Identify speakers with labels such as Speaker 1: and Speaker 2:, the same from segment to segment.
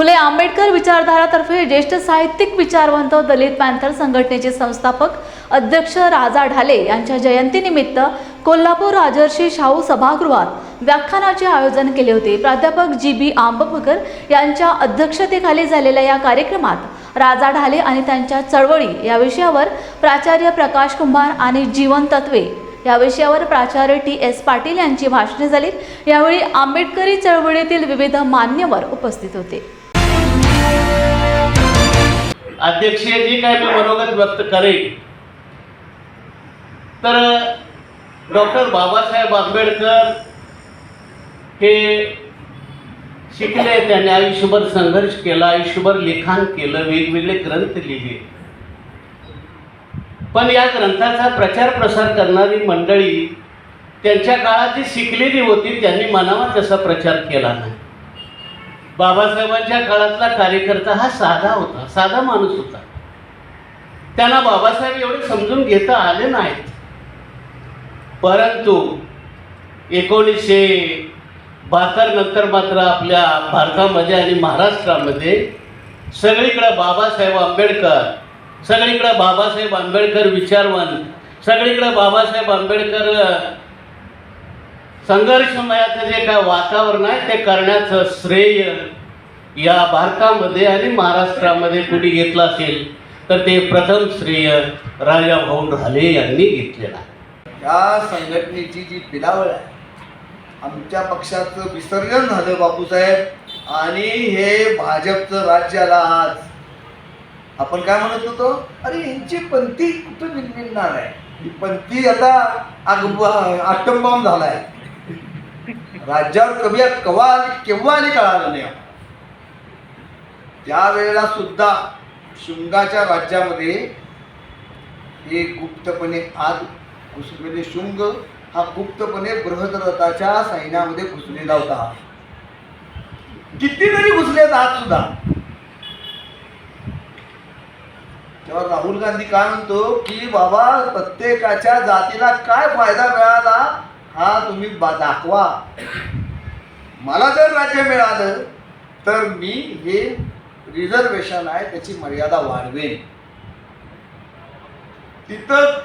Speaker 1: फुले आंबेडकर विचारधारातर्फे ज्येष्ठ साहित्यिक विचारवंत दलित पॅन्थर संघटनेचे संस्थापक अध्यक्ष राजा ढाले यांच्या जयंतीनिमित्त कोल्हापूर राजर्षी शाहू सभागृहात व्याख्यानाचे आयोजन केले होते. प्राध्यापक जी बी आंबपकर यांच्या अध्यक्षतेखाली झालेल्या या कार्यक्रमात राजा ढाले आणि त्यांच्या चळवळी या विषयावर प्राचार्य प्रकाश कुंभार आणि जीवन तत्वे या विषयावर प्राचार्य टी एस पाटील यांची भाषणे झाली यावेळी आंबेडकरी चळवळीतील विविध मान्यवर उपस्थित होते.
Speaker 2: अध्यक्षीय जे काय मी मनोगत व्यक्त करेन तर डॉक्टर बाबासाहेब आंबेडकर हे शिकले त्याने आयुष्यभर संघर्ष केला आयुष्यभर लिखाण केलं वेगवेगळे ग्रंथ लिहिले. पण या ग्रंथाचा प्रचार प्रसार करणारी मंडळी त्यांच्या काळात जी शिकलेली होती त्यांनी मनावा तसा प्रचार केला नाही. बाबासाहेबांच्या काळातला कार्यकर्ता हा साधा होता साधा माणूस होता. त्यांना बाबासाहेब एवढे समजून घेता आले नाहीत. परंतु एकोणीसशे बहात्तर नंतर मात्र आपल्या भारतामध्ये आणि महाराष्ट्रामध्ये सगळीकडं बाबासाहेब आंबेडकर सगळीकडं बाबासाहेब आंबेडकर विचारवंत सगळीकडं बाबासाहेब आंबेडकर संघर्षमयाचं जे काय वातावरण आहे ते करण्याचं श्रेय या भारतामध्ये आणि महाराष्ट्रामध्ये कुणी घेतलं असेल तर ते प्रथम श्रेय राजा भाऊ ढाले यांनी घेतलेलं आहे.
Speaker 3: या संघटनेची जी पिलावळ आहे आमच्या पक्षाचं विसर्जन झालं बापूसाहेब आणि हे भाजपचं राज्य आला आज. आपण काय म्हणत होतो? अरे यांची पंथी कुठं निघणार आहे? ही पंथी आता आग झाला आहे राज्यावर कवी कवा केव्हा आणि कळालं नाही. त्या वेळेला सुद्धा शुंगाच्या राज्यामध्ये हे गुप्तपणे आत घुसलेले शुंग हा गुप्तपणे बृहद्रथाच्या सैन्यामध्ये घुसलेला होता. कितीतरी घुसलेत आज सुद्धा. तेव्हा राहुल गांधी काय म्हणतो की बाबा प्रत्येकाच्या जातीला काय फायदा मिळाला? हा तुम्ही बा- दाखवा. मला जर राज्य मिळालं तर मी हे रिझर्वेशन आहे त्याची मर्यादा वाढवेन. तिथं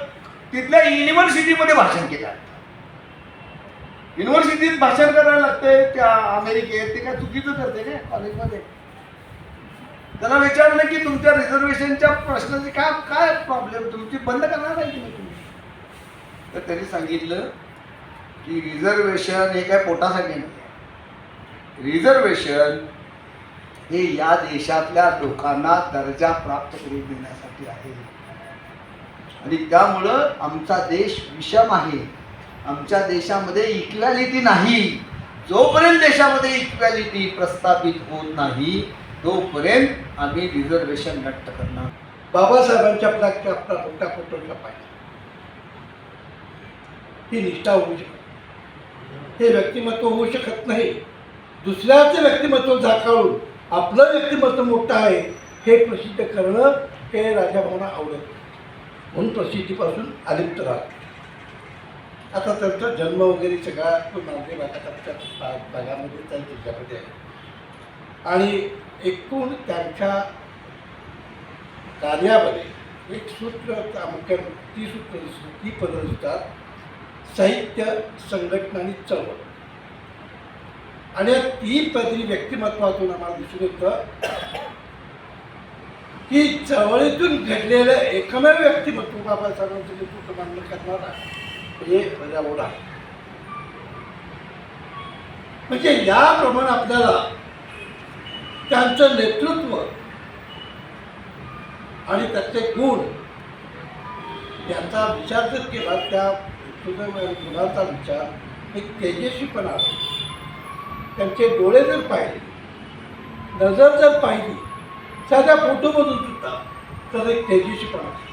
Speaker 3: तिथल्या युनिव्हर्सिटीमध्ये भाषण केलं युनिव्हर्सिटीत भाषण करायला लागते त्या अमेरिकेत ते काय चुकीचं करते ना कॉलेजमध्ये त्याला विचारलं की तुमच्या रिझर्वेशनच्या प्रश्नाचे काय काय प्रॉब्लेम तुमची बंद करणार आहे की नाही तुम्ही. तर त्यांनी सांगितलं की रिझर्वेशन हे काय पोटासाठी नाही. रिझर्वेशन हे या देशातल्या लोकांना दर्जा प्राप्त करून देण्यासाठी आहे. आणि त्यामुळं आमचा देश विषम आहे. आमच्या देशामध्ये इक्वॅलिटी नाही. जोपर्यंत देशामध्ये इक्वॅलिटी प्रस्थापित होत नाही तोपर्यंत आम्ही रिझर्वेशन नष्ट करणार.
Speaker 4: बाबासाहेबांच्या आपल्या आपला पाहिजे ही निष्ठा होऊ शकते हे व्यक्तिमत्व होऊ शकत नाही. दुसऱ्याचं व्यक्तिमत्व झाकाळून आपलं व्यक्तिमत्व मोठं आहे हे प्रसिद्ध करणं हे राजाभाऊना आवडत म्हणून प्रसिद्धीपासून अलिप्त राहत आता त्यांचा जन्म वगैरे सगळा तो नांदेड भागाच्या भा- भागामध्ये त्या जिल्ह्यामध्ये आहे. आणि एकूण त्यांच्या कार्यामध्ये एक सूत्र प्रामुख्याने ती सूत्र दिसतात ती पदं दिसतात साहित्य संघटना आणि चळवळ. आणि या तीन पदरी व्यक्तिमत्वातून आम्हाला दिसून येतं की चळवळीतून घडलेलं एकमेव व्यक्तिमत्व बाबासाहेबांचं नेतृत्व मान्य करणारा हे प्रजावड आहे. म्हणजे याप्रमाणे आपल्याला त्यांचं नेतृत्व आणि त्याचे गुण यांचा विचार जर केला त्या तुझ्या गुणाचा विचार एक तेजस्वीपणा आहे. त्यांचे डोळे जर पाहिले नजर जर पाहिली साध्या फोटोमधून सुद्धा तर एक तेजस्वीपणा आहे.